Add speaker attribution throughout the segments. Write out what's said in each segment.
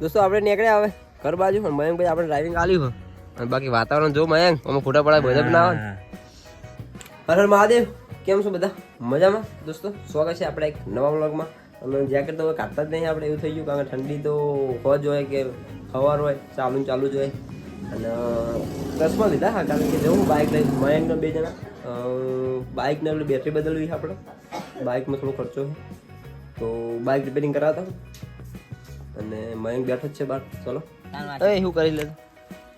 Speaker 1: દોસ્તો, આપણે નીકળ્યા હવે ઘર બાજુ પણ મયંકભાઈ આપણે ડ્રાઇવિંગ આલ્યું અને બાકી વાતાવરણ જો મયંક, અમે ખોટા પડા ભજન ના આવે હર હર મહાદેવ, કેમ છો બધા? મજામાં? દોસ્તો, સ્વાગત છે આપણે એક નવા વ્લોગમાં. અમે જેકેટ તો કાઢતા જ નહીં આપણે, એવું થઈ ગયું કારણ કે ઠંડી તો હોજ હોય કે સવાર હોય, ચાલુ ચાલુ જ હોય. અને દસમાં લીધા હા, કારણ કે જવું બાઇક લઈ મયંક બે જણા. બાઇકને પેલી બેટરી બદલવી છે આપણે. બાઇકમાં થોડો ખર્ચો છે. તો બાઇક રિપેરિંગ કરાવતા. અને મયંક બેઠો જ છે બાર ચલો. એ શું કરી લે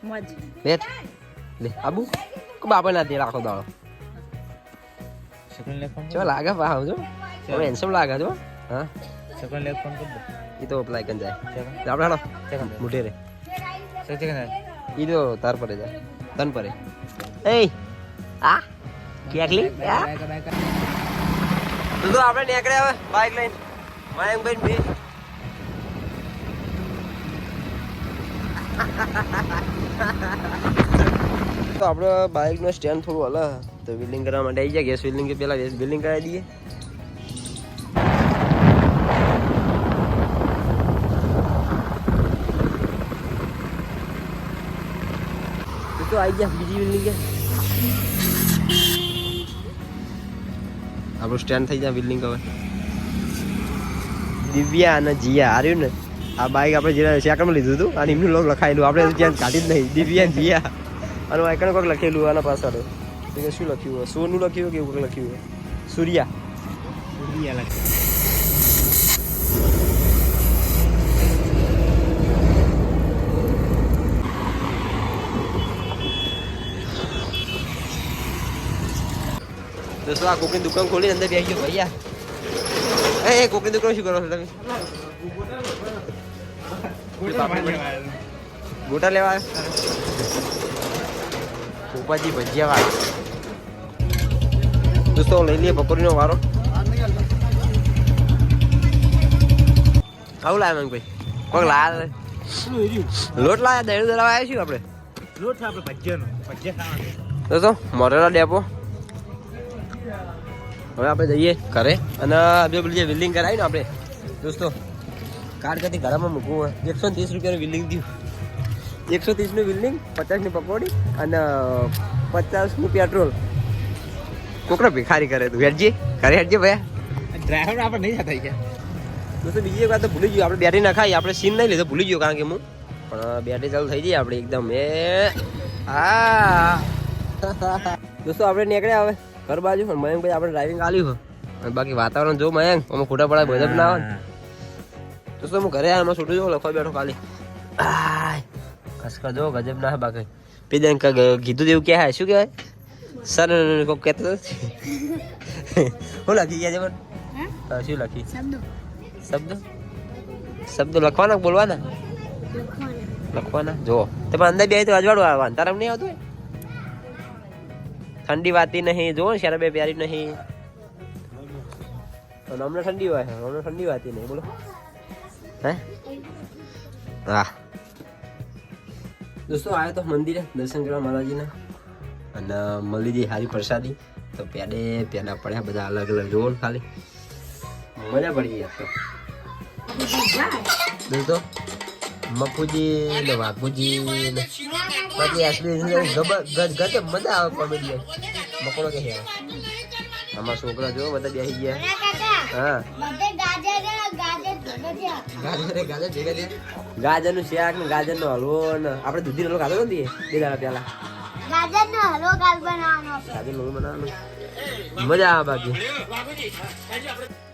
Speaker 2: મોજ.
Speaker 1: બેઠ. લે આબુ. કે બાપા ના દે રાખો દાડો.
Speaker 3: શકન લે ફોન
Speaker 1: ચો લાગે પા આવજો હવે હેન્ડસમ લાગે છો હા.
Speaker 3: શકન લે ફોન કર
Speaker 1: એ તો અપ્લાય કરી જાય. આપણે હાલો મોઢે રે. ઈ તો તાર પડે જાય તન પડે એ આ. તો તો આપણે નીકળ્યા હવે બાઇક લઈને. મયંકભાઈ બે તો આપણો બાઇકનો સ્ટેન્ડ થોડું હલ તો બિલ્ડિંગ કરવા માટે આવી જાય ગેસ બિલ્ડિંગ કે પેલા ગેસ બિલ્ડિંગ કરાવી દઈએ. તો આવી ગયા? બીજી બિલ્ડિંગ આપણું સ્ટેન્ડ થઈ જાય બિલ્ડિંગ હવે. દિવ્યા અને જીયા હાર્યું ને? આ બાઇક આપણે જે સેકન્ડમાં લીધું હતું અને એમનું લોક લખાયેલું આપણે ત્યાં કાઢી જ નહીં. દિવ્યા જીયા. અને આઈકન કોઈક લખેલું આના પાછળ. શું લખ્યું હોય? સોનું લખ્યું કે એવું લખ્યું હોય? સૂર્યા.
Speaker 3: સૂર્યા લાગે
Speaker 1: દોસ્તો આ કોકની દુકાન ખોલી અંદર બેસી ગયો ભૈયા એ કોકની દુકાન શું કરો છો તમે ગોટા લેવા પોપાજી ભજીયા વાળા દોસ્તો લઈ લઈએ બપોરીનો વારો આવું લાયા મંગભાઈ કોક લાયા લોટ લાયા દહીં દરાવા આવ્યા છીએ આપણે
Speaker 3: લોટ છે આપણે ભજીયાનો ભજીયા ખાવાનું
Speaker 1: દોસ્તો મોરેલા ડેપો હવે આપણે જઈએ ઘરે. અને આપણે પેલી જે વિલ્ડિંગ કરાવી ને આપણે દોસ્તો કાર્ડ કરતી ઘરમાં મૂકવું હોય? એકસો ત્રીસ રૂપિયાનું વિલ્ડિંગ થયું એકસો ત્રીસનું બિલ્ડિંગ પચાસની પકોડી અને પચાસનું પેટ્રોલ કોકડો ભિખારી કરે તું. હેડજી ઘરે હેડજી ભાઈ
Speaker 3: ડ્રાઈવર આપણે નહીં જતા ગયા
Speaker 1: દોસ્તો બીજી એક વાત તો ભૂલી ગયું. આપણે બેટરી ના ખાઈ આપણે સીન નહીં લીધો ભૂલી ગયો કારણ કે હું. પણ બેટરી ચાલુ થઈ જઈએ આપણે એકદમ. એ હા દોસ્તો આપણે નીકળ્યા હવે. ઘર બાજુ પણ મયંકભાઈ આપણે ડ્રાઇવિંગ આલ્યું અને બાકી વાતાવરણ જો મયંક અમે ખોટા પડાય ભજન ના આવે તો હું ઘરે આમાં છૂટું જો લખવા બેઠો ખાલી. આય ખસખસ જો ગજબ ના બાકી. પેદન કીધું તેવું ક્યાં શું કહેવાય? સર કોક કહેતો હું શું લખી ગયા હા, શું લખી?
Speaker 2: શબ્દો.
Speaker 1: શબ્દ? શબ્દ લખવાના બોલવાના? લખવાના. જો. તો પણ અંદર બે તો અજવાળું આવવાનું તારા નહીં આવતું? ઠંડી વાતી નહીં જો ને શરબે પ્યારી નહીં. હમણાં ઠંડી હોય હમણાં ઠંડી વાતી નહીં બોલો. હે? હા દોસ્તો આવ્યો તો મંદિરે દર્શન કરવા માતાજીના. અને મળી જઈ સારી પ્રસાદી. તો પેડે પેડા પડ્યા બધા અલગ અલગ જોવો ને ખાલી. મજા પડી ગઈ તો દોસ્તો મફુજી ને વાઘુજી ને બાકી ગબર ગજ ગજ મજા આવે કોમેડી મકોડો કે હેર આમાં છોકરા જો બધા બેસી ગયા. હા. ગાજરનું શાક ને ગાજર નો હલવો ને આપણે દૂધી હલવો ખાધો નથી બે દાડા પેલા
Speaker 2: ગાજરનો હલવો કાલ બનાવવાનો.
Speaker 1: ગાજરનું બનાવવાનું. મજા આવે બાકી.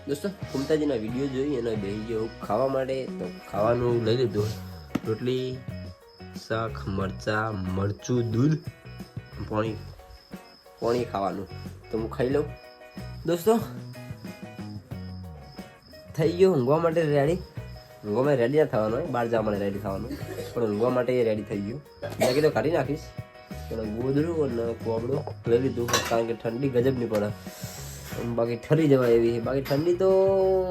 Speaker 1: દોસ્તો કુમતાજીના વીડિયો જોઈ અને બેસી ગયો. ખાવા માટે તો ખાવાનું લઈ લીધું. રોટલી શાક, મરચા, મરચું, દૂધ, પાણી પાણી ખાવાનું. તો હું ખાઈ લઉં. દોસ્તો, થઈ ગયો. ઊંઘવા માટે રેડી ઊંઘવા માટે રેડી ના થવાનું હોય. બહાર જવા માટે રેડી થવાનું. પણ ઊંઘવા માટે રેડી થઈ ગયું. મેં કીધું કાઢી નાખીશ. પણ ગોદડું અને કોબડું લઈ લીધું. કારણ કે ઠંડી ગજબ નહીં પડે. બાકી ઠરી જવાય એવી. બાકી ઠંડી તો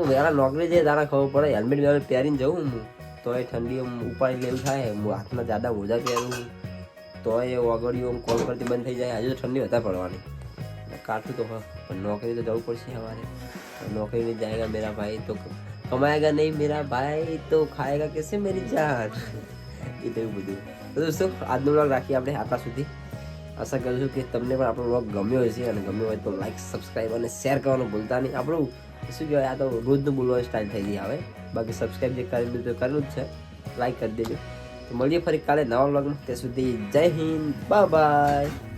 Speaker 1: વેળા નોકરી જાય તારા ખબર પડે. હેલ્મેટ પહેરીને જવું હું. તોય ઠંડી ઉપાડી લેવું થાય હાથમાં જાડા મોજા પહેરું તોય ઓગળીઓ કોલ કરતી બંધ થઈ જાય હજુ તો ઠંડી વધારે પડવાની. કાઠું તો પણ નોકરી તો જવું પડશે અમારે નોકરી નહીં જાયગા મેરા ભાઈ તો કમાયેગા નહીં મેરા ભાઈ, તો ખાએગા કેસે મેરી જાન? એ તેવું બધું. તો દોસ્તો, આજનો વ્લોગ રાખીએ આપણે આટલા સુધી. આશા કરું છું કે તમને પણ આપણો વ્લોગ ગમ્યો હશે, અને ગમ્યો હોય તો લાઈક સબસ્ક્રાઈબ અને શેર કરવાનું ભૂલતા નહીં. આપણું, શું કહેવાય, આ તો રોજનું બોલવાની સ્ટાઇલ થઈ ગઈ હવે. બાકી સબસ્ક્રાઈબ જે કરેલું તો કરેલું જ છે લાઈક કરી દેજો. તો મળીએ ફરી કાલે નવા વ્લોગમાં ત્યાં સુધી જય હિન્દ બાય બાય